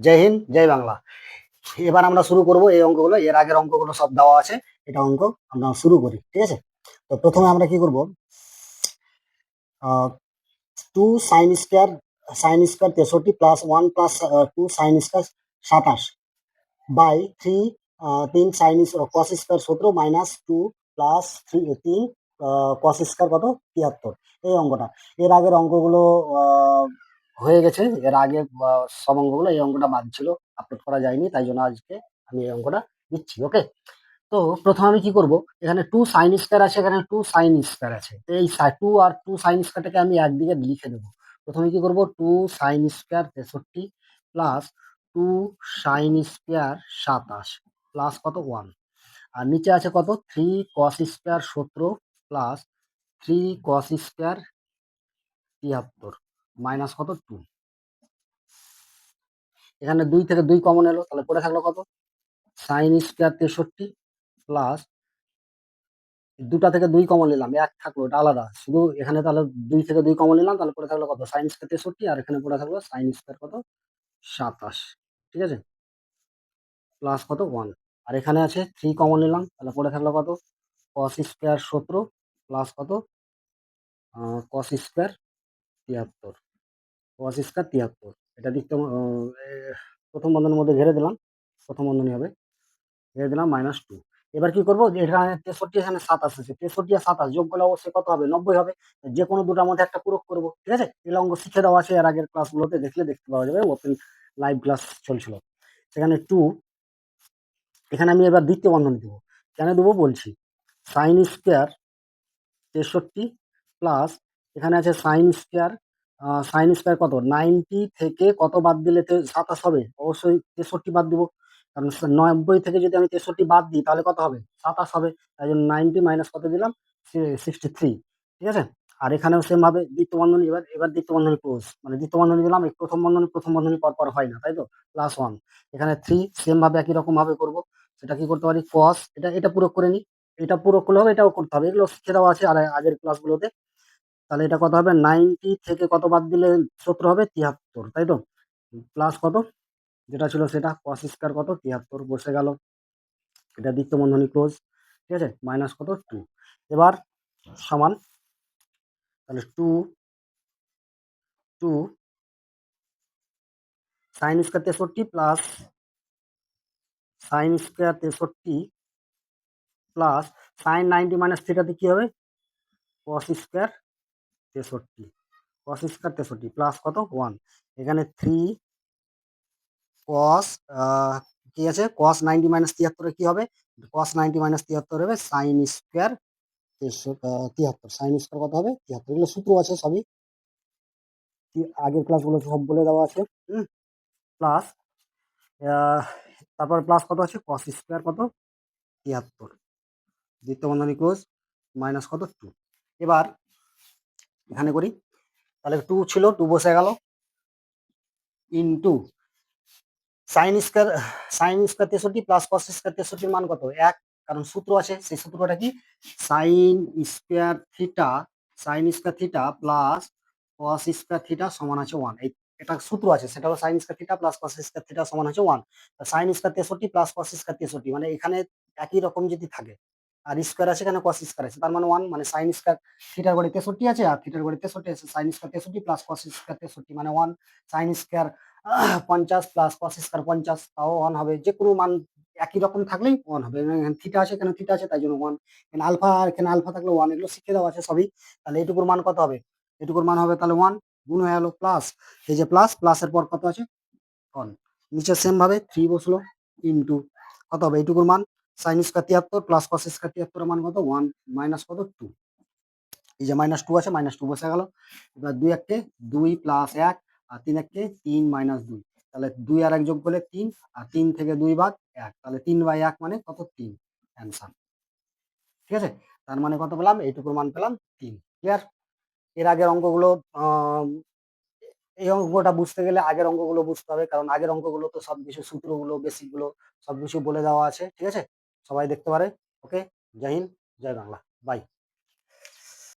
জয় হিন্দ, জয় বাংলা। এবার আমরা শুরু করব এই অঙ্কগুলো। এর আগের অঙ্কগুলো সব দেওয়া আছে। এটা অঙ্ক, আমরা শুরু করি, ঠিক আছে? তো প্রথমে আমরা কি করব? Two sine square sine square তেষট্টি plus one plus two sine square সাতাশ বাই থ্রি তিন সাইন কস স্কোয়ার সতেরো মাইনাস টু প্লাস থ্রি তিন কস স্কোয়ার কত? তিয়াত্তর। এই অঙ্কটা। এর আগের অঙ্কগুলো হয়ে গেছে। এর আগে সব অঙ্কগুলো এই অঙ্কটা বাদ ছিল আপলোড করা যায়নি, তাই জন্য আজকে আমি এই অঙ্কটা দিচ্ছি ওকে তো প্রথমে আমি কি করব? এখানে টু সাইন স্কোয়ার আছে, এখানে টু সাইন স্কোয়ার আছে। তো এই টু আর টু সাইন স্কোয়ারটাকে আমি একদিকে লিখে দেবো। প্রথমে কি করব? টু সাইন স্কোয়ার তেষট্টি প্লাস টু সাইন স্কোয়ার সাতাশ প্লাস কত? ওয়ান আর নিচে আছে কত? থ্রি কস স্কোয়ার সতেরো প্লাস থ্রি কস স্কোয়ার তিয়াত্তর। মাইনাস কত? টু। এখানে দুই থেকে দুই কমন এলো, তাহলে পড়ে থাকল কত? সাইন স্কোয়ার তেষট্টি প্লাস দুটা থেকে দুই কমন নিলাম, এক থাকল, এটা আলাদা। শুধু এখানে তাহলে দুই থেকে দুই কমন নিলাম, তাহলে পড়ে থাকল কত? সাইন স্কোয়ার তেষট্টি, আর এখানে পড়ে থাকল সাইন স্কোয়ার কত? সাতাশ, ঠিক আছে? প্লাস কত? ওয়ান আর এখানে আছে থ্রি কমন নিলাম, তাহলে পড়ে থাকল কত? কস স্কোয়ার সতেরো প্লাস কত? কস স্কোয়ার তিয়াত্তর। স্কোয়ার তিয়াত্তর। এটা দিকটা প্রথম বন্ধনের মধ্যে ঘেরে দিলাম, প্রথম বন্ধনী হবে। ঘেরে দিলাম মাইনাস টু এবার কি করব? এখানে তেষট্টি, এখানে সাতাশ আছে তেষট্টি আর সাতাশ যোগ করলে অবশ্যই কত হবে? নব্বই হবে। যে কোনো দুটার মধ্যে একটা পূরক করব, ঠিক আছে? এগুলো অঙ্গ শিখে দেওয়া আছে এর আগের ক্লাসগুলোতে দেখলে দেখতে পাওয়া যাবে। ওপেন লাইভ ক্লাস চলছিল। সেখানে টু এখানে আমি এবার দ্বিতীয় বন্ধনী দেবো। কেন দেবো? বলছি। সাইন স্কোয়ার তেষট্টি প্লাস এখানে আছে সাইন স্কোয়ার সাইন স্কোয়ার কত? নাইনটি থেকে কত বাদ দিলে সাতাশ হবে? অবশ্যই তেষট্টি বাদ দিব। কারণ নব্বই থেকে যদি আমি তেষট্টি বাদ দিই, তাহলে কত হবে? সাতাশ হবে। তাই জন্য নাইনটি মাইনাস কত দিলাম? সিক্সটি থ্রি ঠিক আছে? আর এখানেও সেম ভাবে দ্বিতীয় বন্ধনী এবার এবার দ্বিতীয় বন্ধনী ক্লোজ মানে দ্বিতীয় বন্ধনী দিলাম, এই প্রথম বন্ধনী প্রথম বন্ধনী পর পর হয় না, তাই তো? প্লাস ওয়ান এখানে থ্রি সেম ভাবে একই রকম ভাবে করব। সেটা কি করতে পারি? কস এটা এটা পুরো করে নিই। এটা পুরো করলে হবে, এটাও করতে হবে। এগুলো শিখে দেওয়া আছে আর আগের ক্লাসগুলোতে তাহলে এটা কত হবে? নাইনটি থেকে কত বাদ দিলে সত্তর হবে? তিয়াত্তর, তাই তো? প্লাস কত? যেটা ছিল সেটা কস স্কোয়ার কত? তিয়াত্তর, বসে গেল। এটা দ্বিতীয় বন্ধনী ক্লোজ ঠিক আছে? মাইনাস কত? টু এবার সমান, তাহলে টু টু সাইন স্কোয়ার তেষট্টি প্লাস সাইন স্কোয়ার তেষট্টি প্লাস সাইন নাইনটি মাইনাস থ্রিটাতে কী হবে? কস স্কোয়ার তেষট্টি। কস স্কোয়ার তেষট্টি প্লাস কত? ওয়ান এখানে থ্রি কস কি আছে? কস নাইনটি মাইনাস তিয়াত্তরে কি হবে? কস নাইনটি মাইনাস তিয়াত্তর হবে সাইন স্কোয়ার তিয়াত্তর। সাইন স্কোয়ার কত হবে? তিয়াত্তর। এগুলো সূত্র আছে সবই। আগের ক্লাসগুলো সব বলে দেওয়া আছে। প্লাস তারপর প্লাস কত আছে? কস স্কোয়ার কত? তিয়াত্তর। দ্বিতীয় বন্ধনী ক্লোজ মাইনাস কত? টু এবার এখানে করি। তাহলে টু ছিল টু বসে গেল। Into sine square sine square তেষট্টি প্লাস কস স্কোয়ার তেষট্টির মান কত? এক। কারণ সূত্র আছে, সেই সূত্রটা কি? Sine square theta sine square theta plus cos square theta সমান আছে ওয়ান এই এটা সূত্র আছে, সেটা হলো sine square theta plus cos square theta সমান আছে ওয়ান সাইন স্কোয়ার তেষট্টি প্লাস কস স্কোয়ার তেষট্টি মানে এখানে একই রকম যদি থাকে আর স্কোয়ার আছে এখানে কস স্কোয়ার আছে। তার মানে ওয়ান মানে সাইন স্কোয়ার থিটার গড়ে তেষট্টি আছে আর থিটার গড়ে তেষট্টি আছে। সাইন স্কোয়ার তেষট্টি প্লাস কস স্কোয়ার তেষট্টি মানে ওয়ান সাইন স্কোয়ার পঞ্চাশ প্লাস কস স্কোয়ার পঞ্চাশ, তাও ওয়ান হবে। যে কোনো মান একই রকম থাকলেই ওয়ান হবে। থিটা আছে, এখানে থিটা আছে, তাই জন্য ওয়ান এখানে আলফা আর এখানে আলফা থাকলে ওয়ান এগুলো শিখে দেওয়া আছে সবই। তাহলে এটুকুর মান কত হবে? এটুকুর মান হবে তাহলে ওয়ান গুণ হয়ে গেলো প্লাস এই যে প্লাস প্লাসের পর কত আছে? ওয়ান নিচে সেম ভাবে থ্রি বসল ইন্টু কত হবে? এইটুকুর মান সাইন স্কোয়ার তিয়াত্তর প্লাস কস স্কোয়ার তিয়াত্তরের মান কত? ওয়ান মাইনাস কত? টু এই যে মাইনাস টু আছে মাইনাস টু বসে গেল। এবার দুই এককে দুই প্লাস এক আর তিন এককে তিন মাইনাস দুই। তাহলে দুই আর এক যোগ করলে তিন আর তিন থেকে দুই বাদ এক। তাহলে তিন বাই এক মানে কত? তিন। অ্যান্সার ঠিক আছে? তার মানে কত পেলাম? এইটুকুর মান পেলাম তিন। ক্লিয়ার এর আগের অঙ্কগুলো এই অঙ্কটা বুঝতে গেলে আগের অঙ্কগুলো বুঝতে হবে। কারণ আগের অঙ্কগুলো তো সবকিছু সূত্রগুলো বেসিকগুলো সবকিছু বলে দেওয়া আছে। ঠিক আছে? সবাই দেখতে পারে। ওকে? জয় হিন্দ জয় বাংলা। বাই।